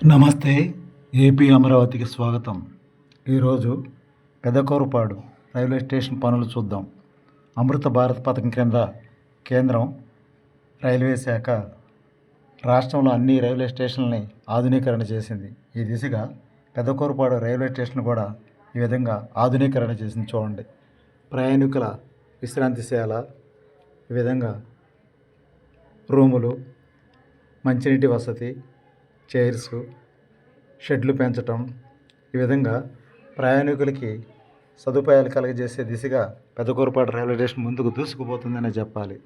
నమస్తే ఏపీ అమరావతికి స్వాగతం. ఈరోజు పెదకూరుపాడు రైల్వే స్టేషన్ పనులు చూద్దాం. అమృత భారత్ పథకం కింద కేంద్రం రైల్వే శాఖ రాష్ట్రంలో అన్ని రైల్వే స్టేషన్లని ఆధునీకరణ చేసింది. ఈ దిశగా పెదకూరుపాడు రైల్వే స్టేషన్ కూడా ఈ విధంగా ఆధునీకరణ చేసింది చూడండి. ప్రయాణికుల విశ్రాంతిశాల ఈ విధంగా రూములు మంచినీటి వసతి చైర్స్ షెడ్లు పెంచటం ఈ విధంగా ప్రయాణికులకి సదుపాయాలు కలగజేసే దిశగా పెదకూరుపాటు రైల్వే స్టేషన్ ముందుకు దూసుకుపోతుందనే చెప్పాలి.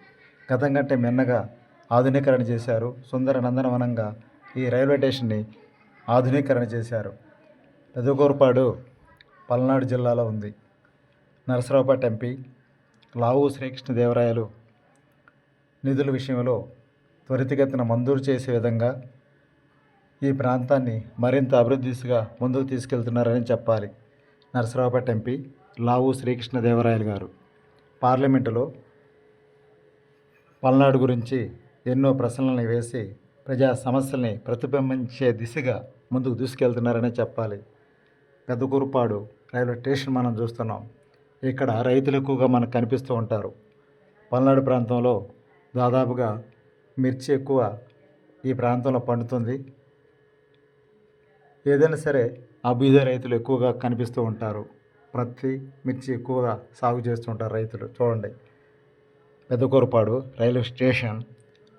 గతం కంటే మిన్నగా ఆధునీకరణ చేశారు. సుందర నందనవనంగా ఈ రైల్వే స్టేషన్ని ఆధునీకరణ చేశారు. పెదకూరుపాడు పల్నాడు జిల్లాలో ఉంది. నరసరావుపేట ఎంపీ లావు శ్రీకృష్ణదేవరాయలు నిధుల విషయంలో త్వరితగతిన మంజూరు చేసే విధంగా ఈ ప్రాంతాన్ని మరింత అభివృద్ధి దిశగా ముందుకు తీసుకెళ్తున్నారని చెప్పాలి. నరసరావుపేట ఎంపీ లావు శ్రీకృష్ణదేవరాయలు గారు. పార్లమెంటులో పల్నాడు గురించి ఎన్నో ప్రశ్నలను వేసి ప్రజా సమస్యల్ని ప్రతిబింబించే దిశగా ముందుకు దూసుకెళ్తున్నారని చెప్పాలి. పెద్దకూరుపాడు రైల్వే స్టేషన్ మనం చూస్తున్నాం. ఇక్కడ రైతులు ఎక్కువగా మనకు కనిపిస్తూ ఉంటారు. పల్నాడు ప్రాంతంలో దాదాపుగా మిర్చి ఎక్కువ ఈ ప్రాంతంలో పండుతుంది. ఏదైనా సరే అభ్యుదయ రైతులు ఎక్కువగా కనిపిస్తూ ఉంటారు. ప్రతి మిర్చి ఎక్కువగా సాగు చేస్తుంటారు రైతులు. చూడండి. పెద్దకూరపాడు రైల్వే స్టేషన్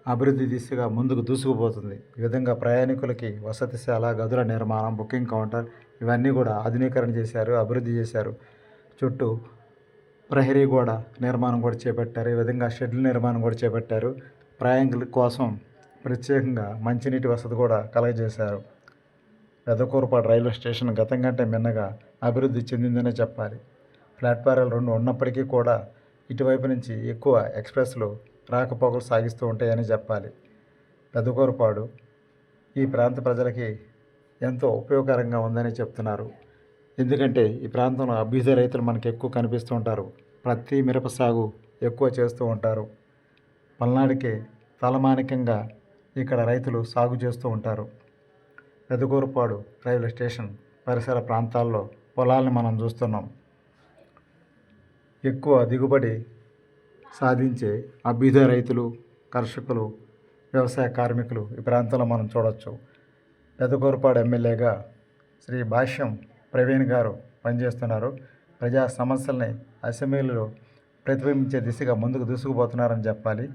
అభివృద్ధి దిశగా ముందుకు దూసుకుపోతుంది. ఈ విధంగా ప్రయాణికులకి వసతిశాల గదుల నిర్మాణం బుకింగ్ కౌంటర్ ఇవన్నీ కూడా ఆధునీకరణ చేశారు అభివృద్ధి చేశారు. చుట్టూ ప్రహరీ గోడ నిర్మాణం కూడా చేపట్టారు. ఈ విధంగా షెడ్ల నిర్మాణం కూడా చేపట్టారు. ప్రయాణికుల కోసం ప్రత్యేకంగా మంచినీటి వసతి కూడా కలగజేశారు. పెదకూరపాడు రైల్వే స్టేషన్ గతం కంటే మిన్నగా అభివృద్ధి చెందిందనే చెప్పాలి. ప్లాట్ఫారాలు రెండు ఉన్నప్పటికీ కూడా ఇటువైపు నుంచి ఎక్కువ ఎక్స్ప్రెస్లు రాకపోకలు సాగిస్తూ ఉంటాయని చెప్పాలి. పెదకూరపాడు ఈ ప్రాంత ప్రజలకి ఎంతో ఉపయోగకరంగా ఉందని చెప్తున్నారు. ఎందుకంటే ఈ ప్రాంతంలో అభ్యుదయ రైతులు మనకు ఎక్కువ కనిపిస్తూ ఉంటారు. ప్రతి మిరప సాగు ఎక్కువ చేస్తూ ఉంటారు. పల్నాడుకే తలమానికంగా ఇక్కడ రైతులు సాగు చేస్తూ ఉంటారు. పెదకూరుపాడు రైల్వే స్టేషన్ పరిసర ప్రాంతాల్లో పొలాలను మనం చూస్తున్నాం. ఎక్కువ దిగుబడి సాధించే అభ్యుదయ రైతులు కర్షకులు వ్యవసాయ కార్మికులు ఈ ప్రాంతంలో మనం చూడవచ్చు పెదకూరుపాడు ఎమ్మెల్యేగా శ్రీ భాష్యం ప్రవీణ్ గారు పనిచేస్తున్నారు. ప్రజా సమస్యల్ని అసెంబ్లీలో ప్రతిబింబించే దిశగా ముందుకు దూసుకుపోతున్నారని చెప్పాలి.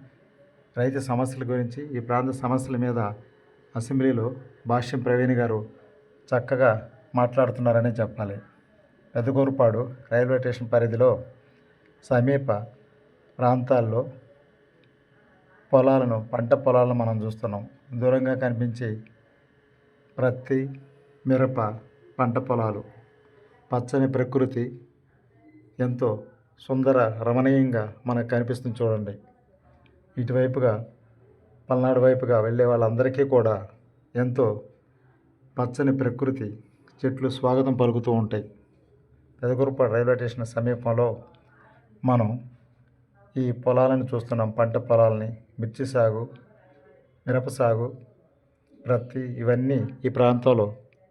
రైతు సమస్యల గురించి ఈ ప్రాంత సమస్యల మీద అసెంబ్లీలో భాష్యం ప్రవీణ్ గారు చక్కగా మాట్లాడుతున్నారని చెప్పాలి. పెదగోరుపాడు రైల్వే స్టేషన్ పరిధిలో సమీప ప్రాంతాల్లో పొలాలను పంట పొలాలను మనం చూస్తున్నాం. దూరంగా కనిపించే ప్రతి మిరప పంట పొలాలు. పచ్చని ప్రకృతి ఎంతో సుందర రమణీయంగా మనకు కనిపిస్తుంది చూడండి. ఇటువైపుగా పల్నాడు వైపుగా వెళ్ళే వాళ్ళందరికీ కూడా ఎంతో పచ్చని ప్రకృతి చెట్లు స్వాగతం పలుకుతూ ఉంటాయి. పెదకూరుపాడు రైల్వే స్టేషన్ సమీపంలో మనం ఈ పొలాలను చూస్తున్నాం. పంట పొలాలని మిర్చి సాగు మిరప సాగు ప్రతి ఇవన్నీ ఈ ప్రాంతంలో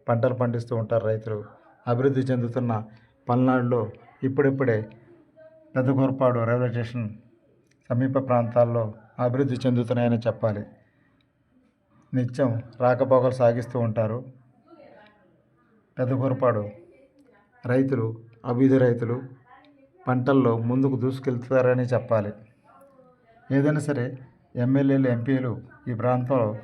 పంటలు పండిస్తూ ఉంటారు రైతులు. అభివృద్ధి చెందుతున్న పల్నాడులో ఇప్పుడిప్పుడే పెద్దకూరుపాడు రైల్వే స్టేషన్ సమీప ప్రాంతాల్లో అభివృద్ధి చెందుతున్నాయని చెప్పాలి. నిత్యం రాకపోకలు సాగిస్తూ ఉంటారు. పెద్దకూరుపాడు రైతులు అభివృద్ధి రైతులు పంటల్లో ముందుకు దూసుకెళ్తారని చెప్పాలి. ఏదైనా సరే ఎమ్మెల్యేలు ఎంపీలు ఈ ప్రాంతంలో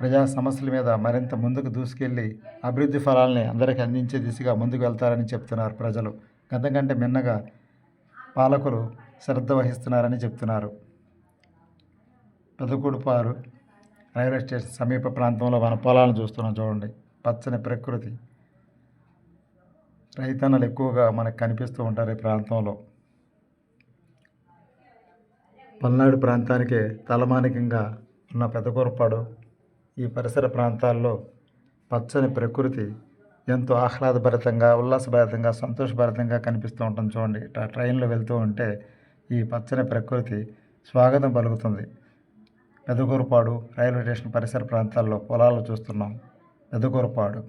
ప్రజా సమస్యల మీద మరింత ముందుకు దూసుకెళ్ళి అభివృద్ధి ఫలాల్ని అందరికీ అందించే దిశగా ముందుకు వెళ్తారని చెప్తున్నారు ప్రజలు. గతం కంటే మిన్నగా పాలకులు శ్రద్ధ వహిస్తున్నారని చెప్తున్నారు. పెదకుడుపారు రైల్వే స్టేషన్ సమీప ప్రాంతంలో మన పొలాలను చూస్తున్నాం చూడండి. పచ్చని ప్రకృతి. రైతన్నలు ఎక్కువగా మనకు కనిపిస్తూ ఉంటారు ఈ ప్రాంతంలో. పల్నాడు ప్రాంతానికి తలమానికంగా ఉన్న పెదకూరపాడు ఈ పరిసర ప్రాంతాల్లో పచ్చని ప్రకృతి ఎంతో ఆహ్లాదభరితంగా ఉల్లాసభరితంగా సంతోషభరితంగా కనిపిస్తూ ఉంటుంది చూడండి. ట్రైన్లో వెళ్తూ ఉంటే ఈ పచ్చని ప్రకృతి స్వాగతం పలుకుతుంది. పెదకూరుపాడు రైల్వే స్టేషన్ పరిసర ప్రాంతాల్లో పొలాలు చూస్తున్నాం. పెద్దకొరపాడు